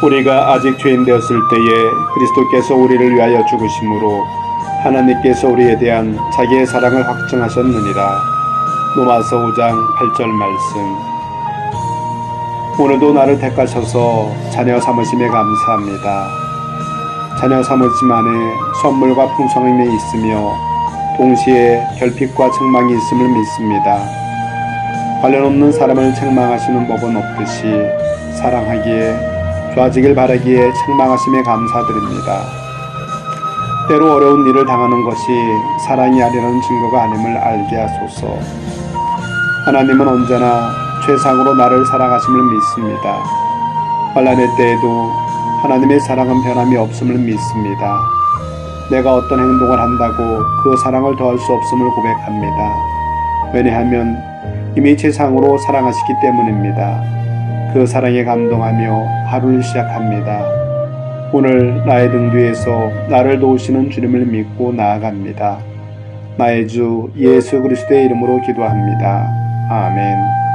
우리가 아직 죄인 되었을 때에 그리스도께서 우리를 위하여 죽으심으로 하나님께서 우리에 대한 자기의 사랑을 확증하셨느니라. 로마서 5장 8절 말씀. 오늘도 나를 택하셔서 자녀 삼으심에 감사합니다. 자녀 삼으심 안에 선물과 풍성함이 있으며 동시에 결핍과 책망이 있음을 믿습니다. 관련 없는 사람을 책망하시는 법은 없듯이 사랑하기에 좋아지길 바라기에 책망하심에 감사드립니다. 때로 어려운 일을 당하는 것이 사랑이 아니라는 증거가 아님을 알게 하소서. 하나님은 언제나 최상으로 나를 사랑하심을 믿습니다. 환란의 때에도 하나님의 사랑은 변함이 없음을 믿습니다. 내가 어떤 행동을 한다고 그 사랑을 더할 수 없음을 고백합니다. 왜냐하면 이미 최상으로 사랑하시기 때문입니다. 그 사랑에 감동하며 하루를 시작합니다. 오늘 나의 등 뒤에서 나를 도우시는 주님을 믿고 나아갑니다. 나의 주 예수 그리스도의 이름으로 기도합니다. 아멘.